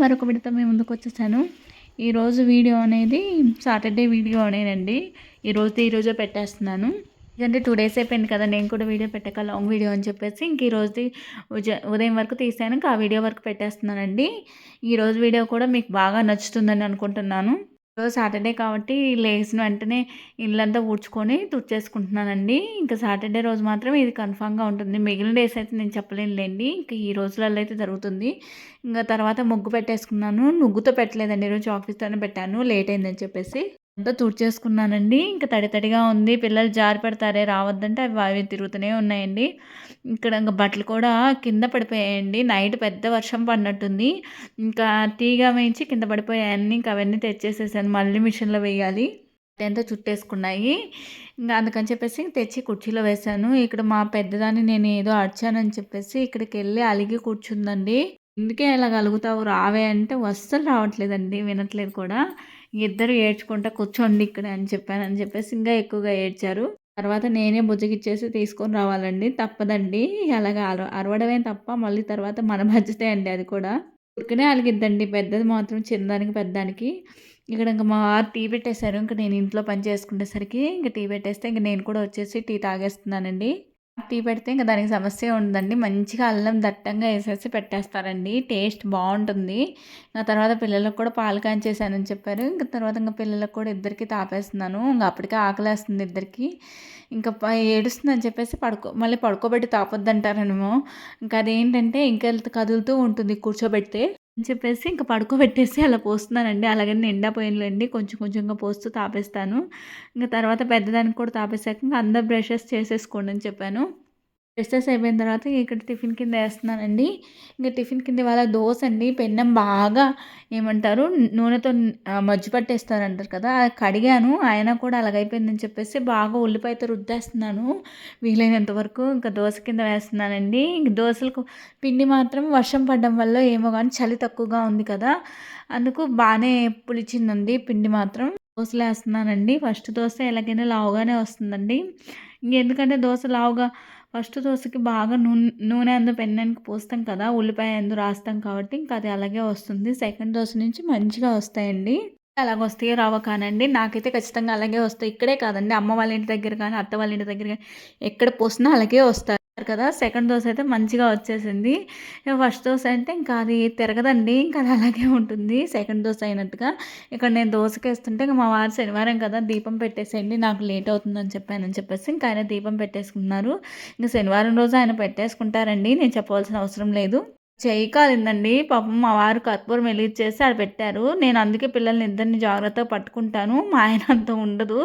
మరొక విడత మేము ముందుకు వచ్చేసాను. ఈరోజు వీడియో అనేది సాటర్డే వీడియో అనేనండి. ఈరోజు ఈరోజే పెట్టేస్తున్నాను. ఎందుకంటే టూ డేస్ అయిపోయింది కదా నేను కూడా వీడియో పెట్టక లాంగ్ వీడియో అని చెప్పేసి ఇంక ఈరోజు ఉదయం వరకు తీసాను ఇంకా ఆ వీడియో వరకు పెట్టేస్తున్నానండి. ఈరోజు వీడియో కూడా మీకు బాగా నచ్చుతుందని అనుకుంటున్నాను. సాటర్డే కాబట్టి లేచిన వెంటనే ఇల్లంతా ఊడ్చుకొని తుడిచేసుకుంటున్నానండి. ఇంకా సాటర్డే రోజు మాత్రం ఇది కన్ఫామ్గా ఉంటుంది. మిగిలిన డేస్ అయితే నేను చెప్పలేనులేండి. ఇంకా ఈ రోజులలో అయితే జరుగుతుంది. ఇంకా తర్వాత ముగ్గు పెట్టేసుకున్నాను. ముగ్గుతో పెట్టలేదండి. ఈరోజు ఆఫీస్తోనే పెట్టాను. లేట్ అయిందని చెప్పేసి. అంతా తుడిచేసుకున్నానండి. ఇంకా తడి తడిగా ఉంది. పిల్లలు జారి పడతారే రావద్దంటే అవి అవి తిరుగుతూనే ఉన్నాయండి. ఇక్కడ ఇంకా బట్టలు కూడా కింద పడిపోయాయండి. నైట్ పెద్ద వర్షం పడినట్టుంది. ఇంకా తీగ వేయించి కింద పడిపోయాయన్ని ఇంకా అవన్నీ తెచ్చేసేసాను. మళ్ళీ మిషన్లో వేయాలి. ఎంత చుట్టేసుకున్నాయి. ఇంకా అందుకని చెప్పేసి తెచ్చి కుర్చీలో వేశాను ఇక్కడ మా పెద్దదాన్ని నేను ఏదో అడిచానని చెప్పేసి ఇక్కడికి వెళ్ళి అలిగి కూర్చుందండి. ఎందుకే ఇలా కలుగుతావు రావే అంటే అస్సలు రావట్లేదండి వినట్లేదు కూడా. ఇద్దరు ఏడ్చుకుంటా కూర్చోండి ఇక్కడ అని చెప్పాను అని చెప్పేసి ఇంకా ఎక్కువగా ఏడ్చారు. తర్వాత నేనే బుజ్జగిచ్చేసి తీసుకొని రావాలండి. తప్పదండి. అలాగా అర అరవడమే తప్ప మళ్ళీ తర్వాత మన బాధ్యతే అండి అది కూడా. ఉరికనే అలిగిద్దండి. పెద్దది మాత్రం చిన్నదానికి పెద్దానికి ఇక్కడ ఇంకా మా వారు టీ పెట్టేశారు. ఇంకా నేను ఇంట్లో పని చేసుకునేసరికి ఇంకా టీ పెట్టేస్తే ఇంకా నేను కూడా వచ్చేసి టీ తాగేస్తున్నానండి. టీ పెడితే ఇంకా దానికి సమస్య ఉండదండి. మంచిగా అల్లం దట్టంగా వేసేసి పెట్టేస్తారండి. టేస్ట్ బాగుంటుంది. ఆ తర్వాత పిల్లలకు కూడా పాలు కాంచేసానని చెప్పారు. ఇంకా తర్వాత ఇంకా పిల్లలకు కూడా ఇద్దరికి తాపేస్తున్నాను. ఇంకా అప్పటికే ఆకలేస్తుంది ఇద్దరికి. ఇంకా ఏడుస్తుందని చెప్పేసి పడుకో మళ్ళీ పడుకోబెట్టి తాపొద్దంటారనేమో ఇంకా అదేంటంటే ఇంకా కదులుతూ ఉంటుంది కూర్చోబెడితే అని చెప్పేసి ఇంకా పడుకోబెట్టేసి అలా పోస్తున్నానండి. అలాగని నిండాపోయినలేండి కొంచెం కొంచెంగా పోస్తూ తాపేస్తాను. ఇంకా తర్వాత పెద్దదానికి కూడా తాపేసాక ఇంకా అందరు బ్రషెస్ చేసేసుకోండి అని చెప్పాను. బ్రషెస్ అయిపోయిన తర్వాత ఇక్కడ టిఫిన్ కింద వేస్తున్నానండి. ఇంకా టిఫిన్ కింద వాళ్ళ దోశ అండి పెన్నం బాగా ఏమంటారు నూనెతో మజ్జి పట్టేస్తారు అంటారు కదా అది కడిగాను. ఆయన కూడా అలాగైపోయిందని చెప్పేసి బాగా ఉల్లిపాయతో రుద్దేస్తున్నాను. వీలైనంత వరకు ఇంకా దోశ కింద వేస్తున్నానండి. ఇంక దోశలకు పిండి మాత్రం వర్షం పడడం వల్ల ఏమో కానీ చలి తక్కువగా ఉంది కదా అందుకు బాగానే పులిచిందండి పిండి మాత్రం. దోశలు వేస్తున్నానండి. ఫస్ట్ దోశ ఎలాగైనా లావుగానే వస్తుందండి. ఇంకెందుకంటే దోశ లావుగా ఫస్ట్ దోశకి బాగా నూనె నూనె అందు పెన్నానికి పోస్తాం కదా ఉల్లిపాయ అందు రాస్తాం కాబట్టి ఇంకా అది అలాగే వస్తుంది. సెకండ్ దోశ నుంచి మంచిగా వస్తాయండి. అలాగ వస్తాయో రావో కానండి. నాకైతే ఖచ్చితంగా అలాగే వస్తాయి. ఇక్కడే కాదండి. అమ్మ వాళ్ళ ఇంటి దగ్గర కానీ అత్త వాళ్ళ ఇంటి దగ్గర కానీ ఎక్కడ పోసినా అలాగే వస్తాయి. కదా సెకండ్ దోశ అయితే మంచిగా వచ్చేసింది. ఫస్ట్ దోశ అంటే ఇంకా అది తిరగదండి ఇంకా అది అలాగే ఉంటుంది సెకండ్ దోశ అయినట్టుగా. ఇక్కడ నేను దోశకేస్తుంటే ఇంకా మా వారు శనివారం కదా దీపం పెట్టేసేయండి నాకు లేట్ అవుతుందని చెప్పానని చెప్పేసి ఇంకా ఆయన దీపం పెట్టేసుకున్నారు. ఇంకా శనివారం రోజు ఆయన పెట్టేసుకుంటారండి నేను చెప్పవలసిన అవసరం లేదు. చేయి కాలిందండి పాపం మా వారు కర్పూరం వెలిగించేసి ఆడ పెట్టారు. నేను అందుకే పిల్లల్ని ఇద్దరిని జాగ్రత్తగా పట్టుకుంటాను. మా ఆయన అంత ఉండదు.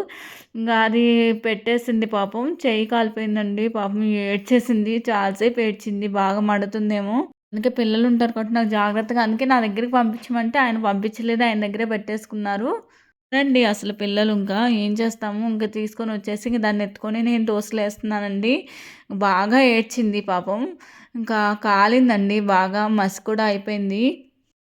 ఇంకా అది పెట్టేసింది పాపం. చెయ్యి కాలిపోయిందండి. పాపం ఏడ్చేసింది. చాలాసేపు ఏడ్చింది. బాగా మడుతుందేమో. అందుకే పిల్లలు ఉంటారు కాబట్టి నాకు జాగ్రత్తగా అందుకే నా దగ్గరికి పంపించమంటే ఆయన పంపించలేదు. ఆయన దగ్గరే పెట్టేసుకున్నారు. రండి అసలు పిల్లలు ఇంకా ఏం చేస్తాము? ఇంకా తీసుకొని వచ్చేసి ఇంక దాన్ని ఎత్తుకొని నేను దోశలు వేస్తున్నానండి బాగా ఏడ్చింది పాపం. ఇంకా కాలిందండి బాగా మసి కూడా అయిపోయింది.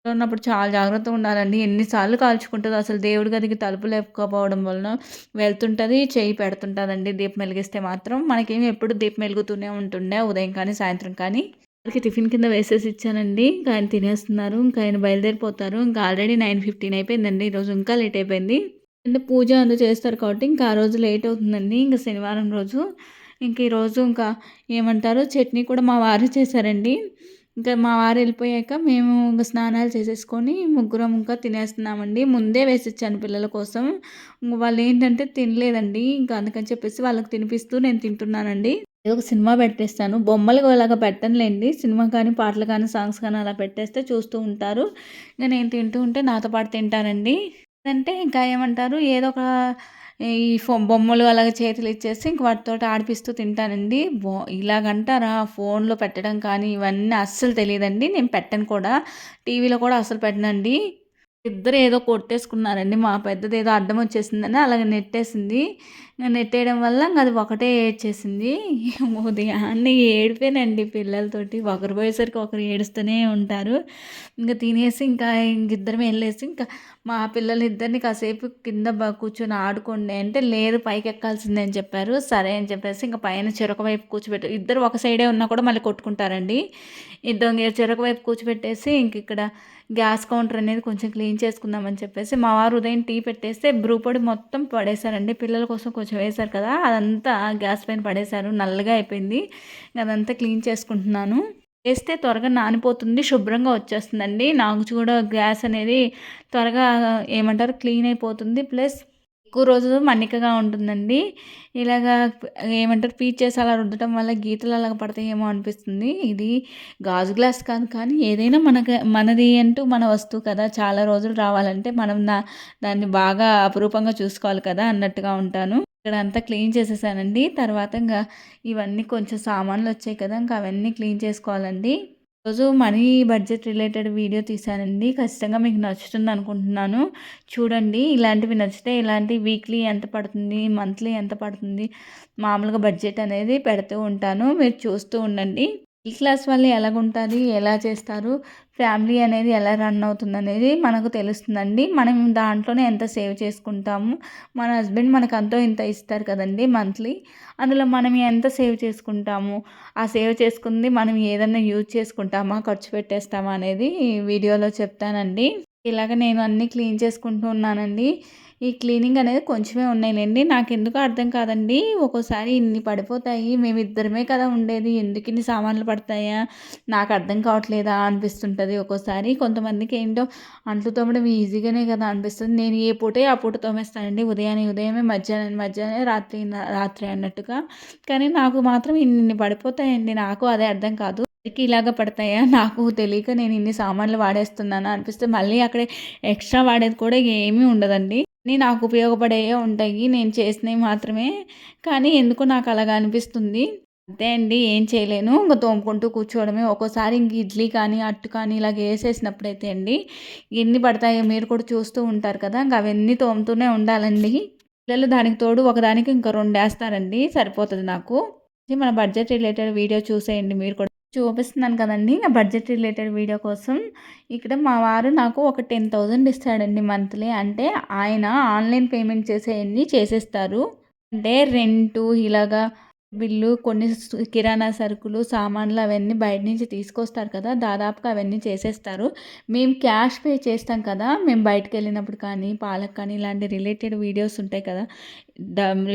ఉన్నప్పుడు చాలా జాగ్రత్తగా ఉండాలండి. ఎన్నిసార్లు కాల్చుకుంటుంది అసలు దేవుడి గదికి తలుపు లేకపోవడం వలన వెళ్తుంటుంది చేయి పెడుతుంటుందండి. దీపం వెలిగిస్తే మాత్రం మనకేమి ఎప్పుడు దీపం వెలుగుతూనే ఉంటుండే ఉదయం కానీ సాయంత్రం కానీ. వాళ్ళకి టిఫిన్ కింద వేసేసి ఇచ్చానండి. ఇంకా ఆయన తినేస్తున్నారు ఇంకా ఆయన బయలుదేరిపోతారు. ఇంకా ఆల్రెడీ నైన్ ఫిఫ్టీన్ అయిపోయిందండి. ఈరోజు ఇంకా లేట్ అయిపోయింది. అంటే పూజ అంతా చేస్తారు కాబట్టి ఇంకా ఆ రోజు లేట్ అవుతుందండి. ఇంకా శనివారం రోజు ఇంక ఈరోజు ఇంకా ఏమంటారు? చట్నీ కూడా మా వారు చేశారండి. ఇంకా మా వారు వెళ్ళిపోయాక మేము ఇంకా స్నానాలు చేసేసుకొని ముగ్గురం ఇంకా తినేస్తున్నామండి. ముందే వేసిచ్చాను పిల్లల కోసం. వాళ్ళు ఏంటంటే తినలేదండి. ఇంకా అందుకని చెప్పేసి వాళ్ళకి తినిపిస్తూ నేను తింటున్నానండి. ఏదో ఒక సినిమా పెట్టేస్తాను. బొమ్మలు అలాగా పెట్టనులేండి. సినిమా కానీ పాటలు కానీ సాంగ్స్ కానీ అలా పెట్టేస్తే చూస్తూ ఉంటారు. ఇంకా నేను తింటూ ఉంటే నాతో పాటు తింటానండి అంటే ఇంకా ఏమంటారు? ఏదో ఒక ఈ ఫో బొమ్మలు అలాగే చేతులు ఇచ్చేసి ఇంక వాటితో ఆడిపిస్తూ తింటానండి. బో ఇలాగంటారా ఫోన్లో పెట్టడం కానీ ఇవన్నీ అస్సలు తెలియదండి. నేను పెట్టను కూడా. టీవీలో కూడా అస్సలు పెట్టనండి. ఇద్దరు ఏదో కొట్టేసుకున్నారండి. మా పెద్దది ఏదో అడ్డం వచ్చేసిందని అలాగే నెట్టేసింది. నన్ను నెట్టేయడం వల్ల ఇంకా అది ఒకటే ఏడ్చేసింది. ఉదయాన్నే ఏడిపోయానండి పిల్లలతోటి. ఒకరు పోయేసరికి ఒకరు ఏడుస్తూనే ఉంటారు. ఇంకా తినేసి ఇంకా ఇంకిద్దరం వెళ్ళేసి ఇంకా మా పిల్లలు ఇద్దరిని కాసేపు కింద కూర్చొని ఆడుకోండి అంటే లేదు పైకి ఎక్కాల్సిందే అని చెప్పారు. సరే అని చెప్పేసి ఇంకా పైన చెరొక వైపు కూర్చోబెట్టారు ఇద్దరు ఒక సైడే ఉన్నా కూడా మళ్ళీ కొట్టుకుంటారండి. ఇద్దరు చెరొక వైపు కూర్చోబెట్టేసి ఇంక ఇక్కడ గ్యాస్ కౌంటర్ అనేది కొంచెం క్లీన్ చేసుకుందామని చెప్పేసి మా వారు ఉదయం టీ పెట్టేస్తే బ్రూ పొడి మొత్తం పడేశారండి. పిల్లల కోసం కొంచెం కొంచెం వేశారు కదా అదంతా గ్యాస్ పైన పడేశారు నల్లగా అయిపోయింది. అదంతా క్లీన్ చేసుకుంటున్నాను. వేస్తే త్వరగా నానిపోతుంది శుభ్రంగా వచ్చేస్తుందండి. నాకు కూడా గ్యాస్ అనేది త్వరగా ఏమంటారు క్లీన్ అయిపోతుంది. ప్లస్ ఎక్కువ రోజులు మన్నికగా ఉంటుందండి. ఇలాగా ఏమంటారు పీచెస్ అలా రుద్దటం వల్ల గీతలు అలాగా పడతాయేమో అనిపిస్తుంది. ఇది గాజు గ్లాస్ కాదు కానీ ఏదైనా మనకు మనది అంటూ మన వస్తువు కదా చాలా రోజులు రావాలంటే మనం దాన్ని బాగా అపురూపంగా చూసుకోవాలి కదా అన్నట్టుగా ఉంటాను. ఇక్కడ అంతా క్లీన్ చేసేసానండి. తర్వాత ఇంకా ఇవన్నీ కొంచెం సామాన్లు వచ్చాయి కదా ఇంకా అవన్నీ క్లీన్ చేసుకోవాలండి. రోజు మనీ బడ్జెట్ రిలేటెడ్ వీడియో తీసానండి ఖచ్చితంగా మీకు నచ్చుతుంది అనుకుంటున్నాను. చూడండి ఇలాంటివి నచ్చితే ఇలాంటి వీక్లీ ఎంత పడుతుంది మంత్లీ ఎంత పడుతుంది మామూలుగా బడ్జెట్ అనేది పెడుతూ ఉంటాను. మీరు చూస్తూ ఉండండి. ఈ క్లాస్ వాళ్ళు ఎలాగుంటుంది ఎలా చేస్తారు ఫ్యామిలీ అనేది ఎలా రన్ అవుతుంది అనేది మనకు తెలుస్తుందండి. మనం దాంట్లోనే ఎంత సేవ్ చేసుకుంటాము. మన హస్బెండ్ మనకు అంతో ఇంత ఇస్తారు కదండి మంత్లీ. అందులో మనం ఎంత సేవ్ చేసుకుంటాము? ఆ సేవ్ చేసుకుంది మనం ఏదైనా యూజ్ చేసుకుంటామా ఖర్చు పెట్టేస్తామా అనేది వీడియోలో చెప్తానండి. ఇలాగ నేను అన్నీ క్లీన్ చేసుకుంటూ ఉన్నానండి. ఈ క్లీనింగ్ అనేది కొంచెమే ఉన్నాయిలేండి. నాకు ఎందుకు అర్థం కాదండి. ఒక్కోసారి ఇన్ని పడిపోతాయి. మేము ఇద్దరమే కదా ఉండేది. ఎందుకు ఇన్ని సామాన్లు పడతాయా? నాకు అర్థం కావట్లేదా అనిపిస్తుంటుంది ఒక్కోసారి. కొంతమందికి ఏంటో అంట్లు తోమడం ఈజీగానే కదా అనిపిస్తుంది. నేను ఏ పూటే ఆ పూట తోమేస్తానండి. ఉదయాన్నే ఉదయమే మధ్యాహ్నం మధ్యాహ్నం రాత్రి రాత్రి అన్నట్టుగా. కానీ నాకు మాత్రం ఇన్ని పడిపోతాయండి. నాకు అదే అర్థం కాదు. ఇలాగ పడతాయా? నాకు తెలియక నేను ఇన్ని సామాన్లు వాడేస్తున్నాను అనిపిస్తే మళ్ళీ అక్కడే ఎక్స్ట్రా వాడేది కూడా ఏమీ ఉండదండి. నాకు ఉపయోగపడేవే ఉంటాయి. నేను చేసినవి మాత్రమే. కానీ ఎందుకు నాకు అలాగా అనిపిస్తుంది. అంతే అండి. ఏం చేయలేను. ఇంకా తోముకుంటూ కూర్చోవడమే. ఒక్కోసారి ఇంక ఇడ్లీ కానీ అట్టు కానీ ఇలాగ వేసేసినప్పుడైతే అండి ఎన్ని పడతాయో మీరు కూడా చూస్తూ ఉంటారు కదా. ఇంకా అవన్నీ తోముతూనే ఉండాలండి. పిల్లలు దానికి తోడు ఒకదానికి ఇంకా రెండు వేస్తారండి. సరిపోతుంది నాకు. మన బడ్జెట్ రిలేటెడ్ వీడియో చూసేయండి మీరు కూడా. చూపిస్తున్నాను కదండి నా బడ్జెట్ రిలేటెడ్ వీడియో కోసం. ఇక్కడ మా వారు నాకు ఒక టెన్ థౌజండ్ ఇస్తాడండి మంత్లీ. అంటే ఆయన ఆన్లైన్ పేమెంట్ చేసేయన్నీ చేసేస్తారు. అంటే రెంటు ఇలాగా బిల్లు కొన్ని కిరాణా సరుకులు సామాన్లు అవన్నీ బయట నుంచి తీసుకొస్తారు కదా దాదాపుగా అవన్నీ చేసేస్తారు. మేము క్యాష్ పే చేస్తాం కదా మేము బయటకు వెళ్ళినప్పుడు కానీ పాలకు కానీ ఇలాంటి రిలేటెడ్ వీడియోస్ ఉంటాయి కదా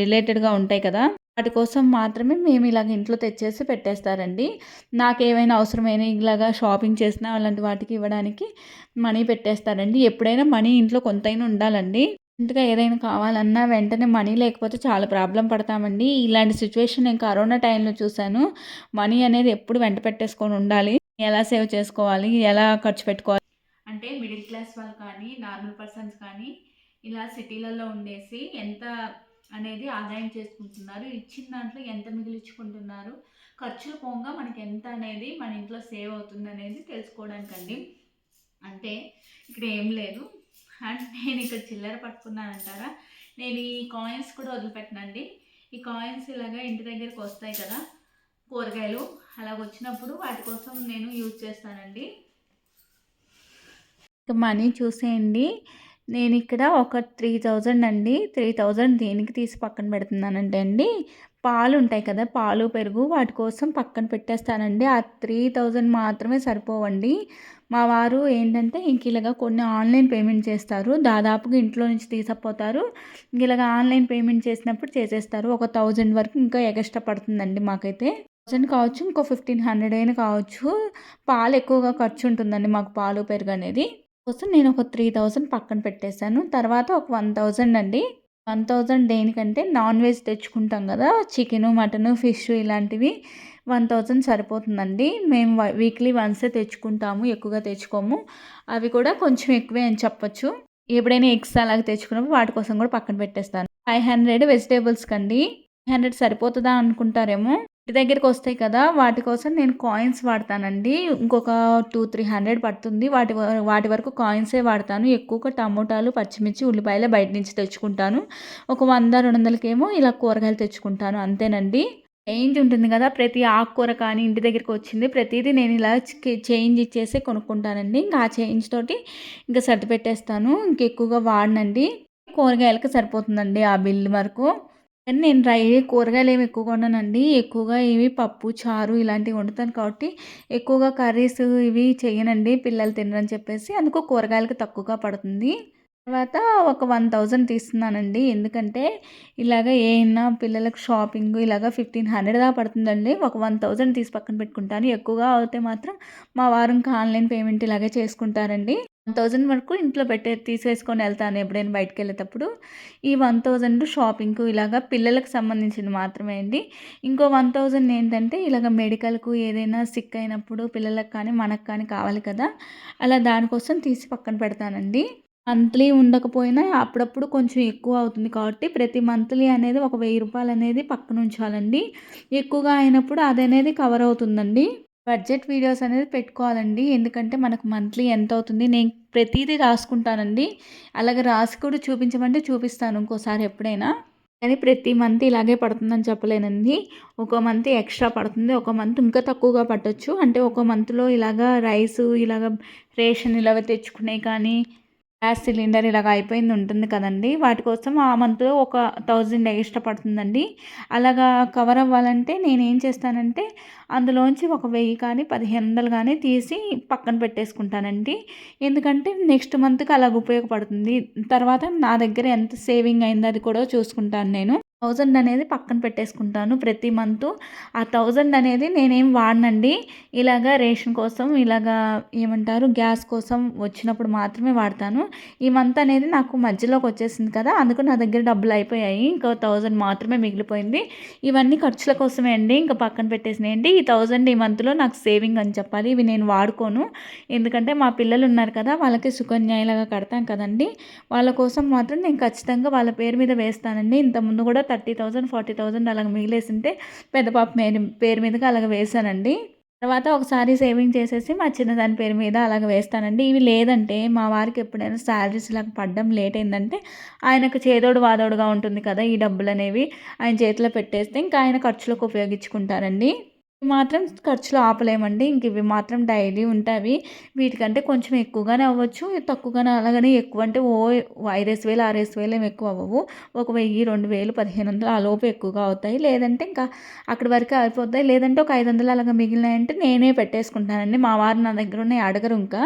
రిలేటెడ్గా ఉంటాయి కదా వాటి కోసం మాత్రమే మేము ఇలాగ ఇంట్లో తెచ్చేసి పెట్టేస్తారండి. నాకు ఏమైనా అవసరమైన ఇలాగా షాపింగ్ చేసినా అలాంటి వాటికి ఇవ్వడానికి మనీ పెట్టేస్తారండి. ఎప్పుడైనా మనీ ఇంట్లో కొంతైనా ఉండాలండి. ఇంటిగా ఏదైనా కావాలన్నా వెంటనే మనీ లేకపోతే చాలా ప్రాబ్లం పడతామండి. ఇలాంటి సిచ్యువేషన్ నేను కరోనా టైంలో చూశాను. మనీ అనేది ఎప్పుడు వెంట పెట్టేసుకొని ఉండాలి. ఎలా సేవ్ చేసుకోవాలి? ఎలా ఖర్చు పెట్టుకోవాలి? అంటే మిడిల్ క్లాస్ వాళ్ళు కానీ నార్మల్ పర్సన్స్ కానీ ఇలా సిటీలలో ఉండేసి ఎంత అనేది ఆదాయం చేసుకుంటున్నారు. ఇచ్చిన దాంట్లో ఎంత మిగిలించుకుంటున్నారు? ఖర్చులు పోగా మనకి ఎంత అనేది మన ఇంట్లో సేవ్ అవుతుంది అనేది తెలుసుకోవడానికండి. అంటే ఇక్కడ ఏం లేదు. అండ్ నేను ఇక్కడ చిల్లర పట్టుకున్నానంటారా నేను ఈ కాయిన్స్ కూడా వదిలిపెట్టనండి. ఈ కాయిన్స్ ఇలాగా ఇంటి దగ్గరికి వస్తాయి కదా కూరగాయలు అలాగ వచ్చినప్పుడు వాటి కోసం నేను యూజ్ చేస్తానండి. మనీ చూసేయండి. నేను ఇక్కడ ఒక త్రీ థౌజండ్ అండి. త్రీ థౌజండ్ దేనికి తీసి పక్కన పెడుతున్నానంటే అండి పాలు ఉంటాయి కదా పాలు పెరుగు వాటి కోసం పక్కన పెట్టేస్తానండి. ఆ త్రీ థౌజండ్ మాత్రమే సరిపోవండి. మా వారు ఏంటంటే ఇంక ఇలాగా కొన్ని ఆన్లైన్ పేమెంట్ చేస్తారు. దాదాపుగా ఇంట్లో నుంచి తీసుకుపోతారు. ఇలాగ ఆన్లైన్ పేమెంట్ చేసినప్పుడు చేసేస్తారు. ఒక థౌజండ్ వరకు ఇంకా ఎగస్ట్రా పడుతుందండి మాకైతే. థౌజండ్ కావచ్చు ఇంకో ఫిఫ్టీన్ హండ్రెడ్ అయినా కావచ్చు. పాలు ఎక్కువగా ఖర్చు ఉంటుందండి మాకు పాలు పెరుగు అనేది. కోసం నేను ఒక త్రీ థౌజండ్ పక్కన పెట్టేశాను. తర్వాత ఒక వన్ థౌజండ్ అండి. వన్ థౌజండ్ దేనికంటే నాన్ వెజ్ తెచ్చుకుంటాం కదా చికెను మటను ఫిష్ ఇలాంటివి. వన్ థౌజండ్ సరిపోతుందండి. మేము వీక్లీ వన్సే తెచ్చుకుంటాము ఎక్కువగా తెచ్చుకోము. అవి కూడా కొంచెం ఎక్కువే అని చెప్పొచ్చు. ఎప్పుడైనా ఎగ్స్ అలాగే తెచ్చుకున్నప్పుడు వాటి కోసం కూడా పక్కన పెట్టేస్తాను. ఫైవ్ హండ్రెడ్ వెజిటేబుల్స్ కండి. ఫైవ్ హండ్రెడ్ సరిపోతుందా అనుకుంటారేమో. ఇంటి దగ్గరికి వస్తాయి కదా వాటి కోసం నేను కాయిన్స్ వాడతానండి. ఇంకొక టూ త్రీ హండ్రెడ్ పడుతుంది. వాటి వాటి వరకు కాయిన్సే వాడతాను. ఎక్కువగా టమోటాలు పచ్చిమిర్చి ఉల్లిపాయలు బయట నుంచి తెచ్చుకుంటాను. ఒక వంద రెండు వందలకేమో ఇలా కూరగాయలు తెచ్చుకుంటాను. అంతేనండి. చేంజ్ ఉంటుంది కదా ప్రతి ఆకుకూర కానీ ఇంటి దగ్గరికి వచ్చింది ప్రతిదీ నేను ఇలా చేంజ్ ఇచ్చేసి కొనుక్కుంటానండి. ఇంకా ఆ చేంజ్ తోటి ఇంకా సర్ది పెట్టేస్తాను. ఇంకెక్కువగా వాడనండి. కూరగాయలకు సరిపోతుందండి ఆ బిల్లు వరకు. కానీ నేను రై కూరగాయలు ఏమి ఎక్కువగా వండనండి. ఎక్కువగా ఇవి పప్పు చారు ఇలాంటివి వండుతాను కాబట్టి ఎక్కువగా కర్రీస్ ఇవి చేయనండి పిల్లలు తినరని చెప్పేసి అందుకు కూరగాయలకు తక్కువగా పడుతుంది. తర్వాత ఒక వన్ థౌజండ్ తీస్తున్నానండి. ఎందుకంటే ఇలాగ ఏమైనా పిల్లలకు షాపింగ్ ఇలాగ ఫిఫ్టీన్ హండ్రెడ్ దాకా పడుతుందండి. ఒక వన్ థౌజండ్ తీసి పక్కన పెట్టుకుంటాను. ఎక్కువగా అయితే మాత్రం మా వారు ఇంకా ఆన్లైన్ పేమెంట్ ఇలాగే చేసుకుంటారండి. వన్ థౌజండ్ వరకు ఇంట్లో పెట్టే తీసేసుకొని వెళ్తాను ఎప్పుడైనా బయటకు వెళ్ళేటప్పుడు. ఈ వన్ థౌజండ్ షాపింగ్కు ఇలాగ పిల్లలకు సంబంధించింది మాత్రమే అండి. ఇంకో వన్ థౌజండ్ ఏంటంటే ఇలాగ మెడికల్కు ఏదైనా సిక్ అయినప్పుడు పిల్లలకు కానీ మనకు కానీ కావాలి కదా. అలా దానికోసం తీసి పక్కన పెడతానండి. మంత్లీ ఉండకపోయినా అప్పుడప్పుడు కొంచెం ఎక్కువ అవుతుంది కాబట్టి ప్రతి మంత్లీ అనేది ఒక వెయ్యి రూపాయలు అనేది పక్కన ఉంచాలండి. ఎక్కువగా అయినప్పుడు అది అనేది కవర్ అవుతుందండి. బడ్జెట్ వీడియోస్ అనేది పెట్టుకోవాలండి. ఎందుకంటే మనకు మంత్లీ ఎంత అవుతుంది నేను ప్రతిదీ రాసుకుంటానండి. అలాగే రాసి కూడా చూపించమంటే చూపిస్తాను ఇంకోసారి ఎప్పుడైనా. కానీ ప్రతి మంత్ ఇలాగే పడుతుందని చెప్పలేనండి. ఒక మంత్ ఎక్స్ట్రా పడుతుంది ఒక మంత్ ఇంకా తక్కువగా పట్టొచ్చు. అంటే ఒక మంత్లో ఇలాగ రైస్ ఇలాగ రేషన్ ఇలాగ తెచ్చుకునే కానీ గ్యాస్ సిలిండర్ ఇలాగ అయిపోయింది ఉంటుంది కదండి. వాటి కోసం ఆ మంత్లో ఒక థౌజండ్ ఎక్స్ట్రా పడుతుందండి. అలాగా కవర్ అవ్వాలంటే నేను ఏం చేస్తానంటే అందులోంచి ఒక వెయ్యి కానీ పదిహేను వందలు కానీ తీసి పక్కన పెట్టేసుకుంటానండి. ఎందుకంటే నెక్స్ట్ మంత్కి అలాగ ఉపయోగపడుతుంది. తర్వాత నా దగ్గర ఎంత సేవింగ్ అయింది అది కూడా చూసుకుంటాను నేను. థౌజండ్ అనేది పక్కన పెట్టేసుకుంటాను ప్రతి మంత్. ఆ థౌజండ్ అనేది నేనేం వాడనండి. ఇలాగా రేషన్ కోసం ఇలాగా ఏమంటారు గ్యాస్ కోసం వచ్చినప్పుడు మాత్రమే వాడతాను. ఈ మంత్ అనేది నాకు మధ్యలోకి వచ్చేసింది కదా అందుకు నా దగ్గర డబ్బులు అయిపోయాయి. ఇంకో థౌజండ్ మాత్రమే మిగిలిపోయింది. ఇవన్నీ ఖర్చుల కోసమే అండి. ఇంకా పక్కన పెట్టేసినాయండి. ఈ థౌజండ్ ఈ మంత్లో నాకు సేవింగ్ అని చెప్పాలి. ఇవి నేను వాడుకోను. ఎందుకంటే మా పిల్లలు ఉన్నారు కదా వాళ్ళకి సుకన్య ఇలాగా కడతాం కదండి. వాళ్ళ కోసం మాత్రం నేను ఖచ్చితంగా వాళ్ళ పేరు మీద వేస్తానండి. ఇంతకుముందు కూడా థర్టీ థౌజండ్ ఫార్టీ థౌజండ్ అలాగ మిగిలేసింటే పెద్ద పాప పేరు మీదగా అలాగ వేసానండి తర్వాత ఒకసారి సేవింగ్ చేసేసి మా చిన్నదాని పేరు మీద అలాగ వేస్తానండి. ఇవి లేదంటే మా వారికి ఎప్పుడైనా శాలరీస్ ఇలా పడ్డం లేట్ అయిందంటే ఆయనకు చేదోడు వాదోడుగా ఉంటుంది కదా ఈ డబ్బులు అనేవి ఆయన చేతిలో పెట్టేస్తే ఇంకా ఆయన ఖర్చులకు ఉపయోగించుకుంటారండి. మాత్రం ఖర్చులు ఆపలేమండి. ఇంక ఇవి మాత్రం డైలీ ఉంటాయి. వీటికంటే కొంచెం ఎక్కువగానే అవ్వచ్చు. తక్కువగానే అలాగనే ఎక్కువ అంటే ఓ ఐదేసి వేలు ఆరేసి వేలు ఏమి ఎక్కువ అవ్వవు. ఒక వెయ్యి రెండు వేలు పదిహేను వందలు ఆ లోపు ఎక్కువగా అవుతాయి. లేదంటే ఇంకా అక్కడి వరకు అయిపోతాయి. లేదంటే ఒక ఐదు వందలు అలాగ మిగిలినాయంటే నేనే పెట్టేసుకుంటానండి. మా వారు నా దగ్గర ఉన్నాయి అడగరు ఇంకా.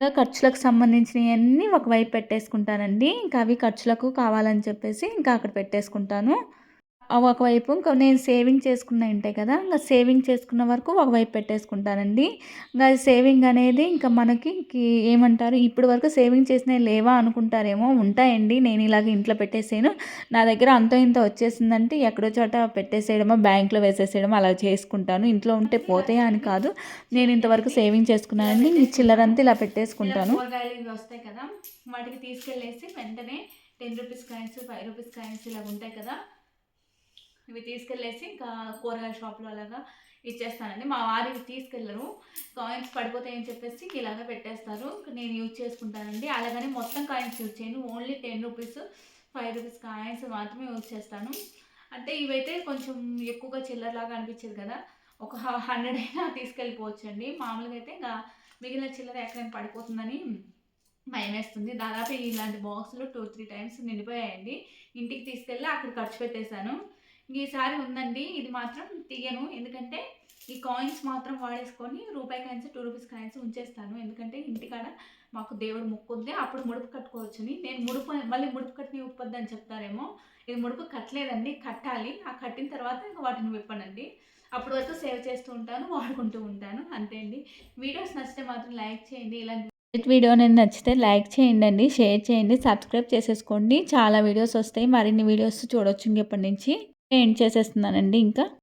ఖర్చులకు సంబంధించినవన్నీ ఒకవైపు పెట్టేసుకుంటానండి. ఇంకా అవి ఖర్చులకు కావాలని చెప్పేసి ఇంకా అక్కడ పెట్టేసుకుంటాను. ఒకవైపు ఇంకా నేను సేవింగ్ చేసుకున్న ఉంటాయి కదా ఇంకా సేవింగ్ చేసుకున్న వరకు ఒకవైపు పెట్టేసుకుంటానండి. ఇంకా సేవింగ్ అనేది ఇంకా మనకి ఏమంటారు ఇప్పుడు వరకు సేవింగ్ చేసినవి లేవా అనుకుంటారేమో ఉంటాయండి. నేను ఇలాగ ఇంట్లో పెట్టేసాను నా దగ్గర అంత ఇంత వచ్చేసిందంటే ఎక్కడో చోట పెట్టేసేయడమో బ్యాంక్లో వేసేసేయడమో అలా చేసుకుంటాను. ఇంట్లో ఉంటే పోతాయా అని కాదు. నేను ఇంతవరకు సేవింగ్ చేసుకున్నానండి. ఈ చిల్లరంతా ఇలా పెట్టేసుకుంటాను. వస్తాయి కదా వాటికి తీసుకెళ్ళేసి వెంటనే ten rupees coins five rupees coins ఇలా ఉంటాయి కదా ఇవి తీసుకెళ్ళేసి ఇంకా కూరగాయల షాప్లో అలాగా ఇచ్చేస్తానండి. మా వారు ఇవి తీసుకెళ్ళరు. కాయిన్స్ పడిపోతాయని చెప్పేసి ఇలాగ పెట్టేస్తారు. నేను యూజ్ చేసుకుంటానండి. అలాగని మొత్తం కాయిన్స్ యూజ్ చేయను. Only ten rupees five rupees coins మాత్రమే యూజ్ చేస్తాను. అంటే ఇవైతే కొంచెం ఎక్కువగా చిల్లరలాగా అనిపించేది కదా. ఒక హండ్రెడ్ అయినా తీసుకెళ్ళిపోవచ్చు అండి మామూలుగా అయితే ఇంకా మిగిలిన చిల్లర ఎక్కడైనా పడిపోతుందని భయం వేస్తుంది. దాదాపు ఇలాంటి బాక్సులు టూ త్రీ టైమ్స్ నిండిపోయాయండి. ఇంటికి తీసుకెళ్ళి అక్కడ ఖర్చు పెట్టేశాను. ఈసారి ఉందండి. ఇది మాత్రం తీయను. ఎందుకంటే ఈ కాయిన్స్ మాత్రం వాడేసుకొని రూపాయి కాయిన్స్ టూ రూపీస్ కాయిన్స్ ఉంచేస్తాను. ఎందుకంటే ఇంటికాడ మాకు దేవుడు మొక్కుంది అప్పుడు ముడుపు కట్టుకోవచ్చని. నేను ముడుపు మళ్ళీ ముడుపు కట్టిన ఉప్పొద్దు అని చెప్తారేమో. ఇది ముడుపు కట్టలేదండి. కట్టాలి. ఆ కట్టిన తర్వాత ఇంకా వాటిని విప్పనండి. అప్పటి వరకు సేవ్ చేస్తూ ఉంటాను వాడుకుంటూ ఉంటాను. అంతే అండి. వీడియోస్ నచ్చితే మాత్రం లైక్ చేయండి. ఇలాంటి వీడియో నేను నచ్చితే లైక్ చేయండి షేర్ చేయండి సబ్స్క్రైబ్ చేసేసుకోండి. చాలా వీడియోస్ వస్తాయి. మరిన్ని వీడియోస్ చూడొచ్చు ఇంకెప్పటి నుంచి. ఎండ్ చేసేస్తున్నానండి ఇంకా.